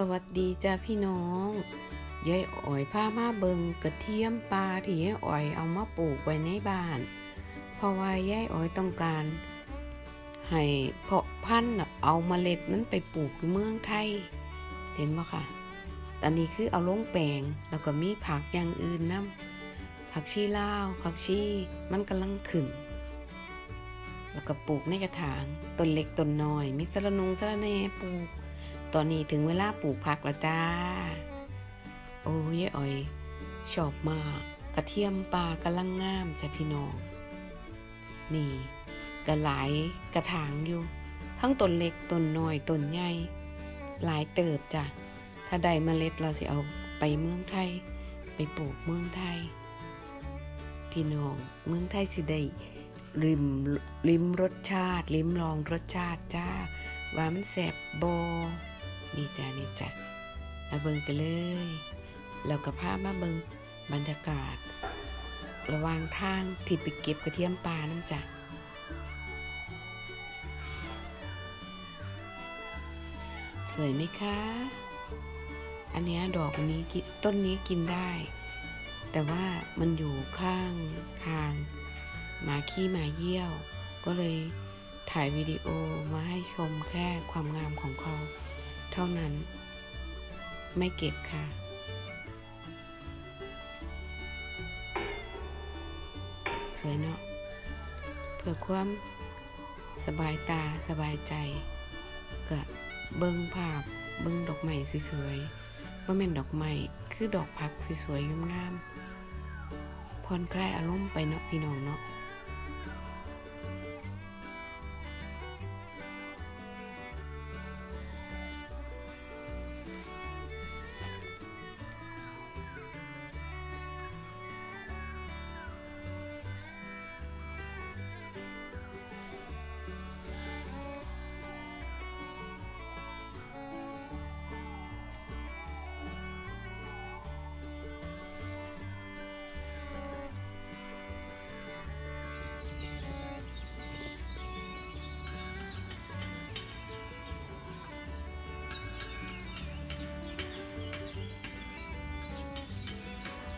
สวัสดีจ้าพี่น้องยายอ๋อยพามาเบิงกระเทียมปลาที่ยายอ๋อยเอามาปลูกไว้ในบ้าน เพราะว่ายายอ๋อยต้องการ ให้เพาะพันธุ์เอาเมล็ดนั้นไปปลูกอยู่เมืองไทย เห็นไหมค่ะอันนี้คือเอาลงแปลงแล้วก็มีผักอย่างอื่นนํผักชีลาวผักชีมันกำลังขึ้น แล้วก็ปลูกในกระถางต้นเล็กต้นน้อย มีสะระนงสะระแหน่ปลูก ตอนนี้ถึงเวลาปลูกผักแล้วจ้า โอ้ยอ๋อย ชอบมาก กระเทียมปลากำลังงามจ้ะพี่น้อง นี่ก็หลายกระถางอยู่ ทั้งต้นเล็กต้นน้อยต้นใหญ่ หลายเติบจ้ะ ถ้าได้เมล็ดเราสิเอาไปเมืองไทย ไปปลูกเมืองไทย พี่น้องเมืองไทยสิได้ริมริมรสชาติ ริมลองรสชาติจ้าว่ามันแสบบอ นี่จ้ะนี่จ้ะมาเบิงกันเลยแล้วก็พามาเบิงบรรยากาศ ระวางทางที่ไปเก็บกระเทียมปลาน้ำจ้ะสวยไหมคะ อันเนี้ยดอกอันนี้ต้นนี้กินได้ แต่ว่ามันอยู่ข้างทางหมาขี้หมาเยี่ยว ก็เลยถ่ายวิดีโอมาให้ชมแค่ความงามของเขา เท่านั้น ไม่เก็บค่ะ สวยเนาะเพื่อความสบายตาสบายใจก็เบิ้งภาพเบิ้งดอกไม้สวยๆว่าแม่นดอกไม้คือดอกพักสวยๆงามๆผ่อนคลายอารมณ์ไปเนาะพี่น้องเนาะ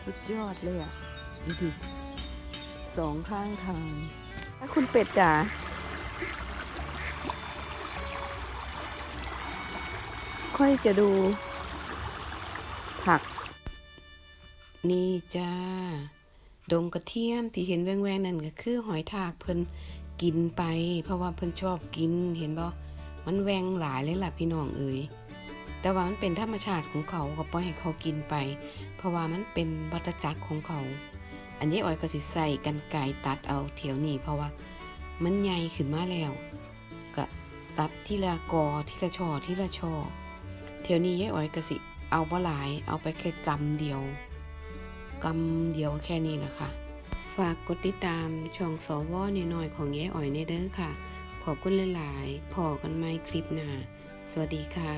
สุดยอดเลยอะดูดิสองข้างทางถ้าคุณเป็ดจ๋าค่อยจะดู ผัก นี่จ้า ดงกระเทียมที่เห็นแวงๆนั่นก็คือหอยทากเพิ่นกินไป เพราะว่าเพิ่นชอบกินเห็นบ่มันแวงหลายเลยล่ะพี่น้องเอ๋ย แต่ว่ามันเป็นธรรมชาติของเขาก็ปล่อยให้เขากินไป เพราะว่ามันเป็นวัฏจักรของเขา อันนี้อ้อยก็สิใส่กันไก่ตัดเอาเถียวนี้เพราะว่า มันใหญ่ขึ้นมาแล้วก็ตัดทีละกอทีละช่อทีละช่อเถียวนี้ยายอ้อยก็สิเอาบ่หลายเอาไปแค่กำเดียวกำเดียวแค่นี้นะคะ ฝากกดติดตามช่องสวน้อยๆของยายอ้อยในเด้อค่ะ ขอบคุณหลายๆพอกันไหมคลิปหน้าสวัสดีค่ะ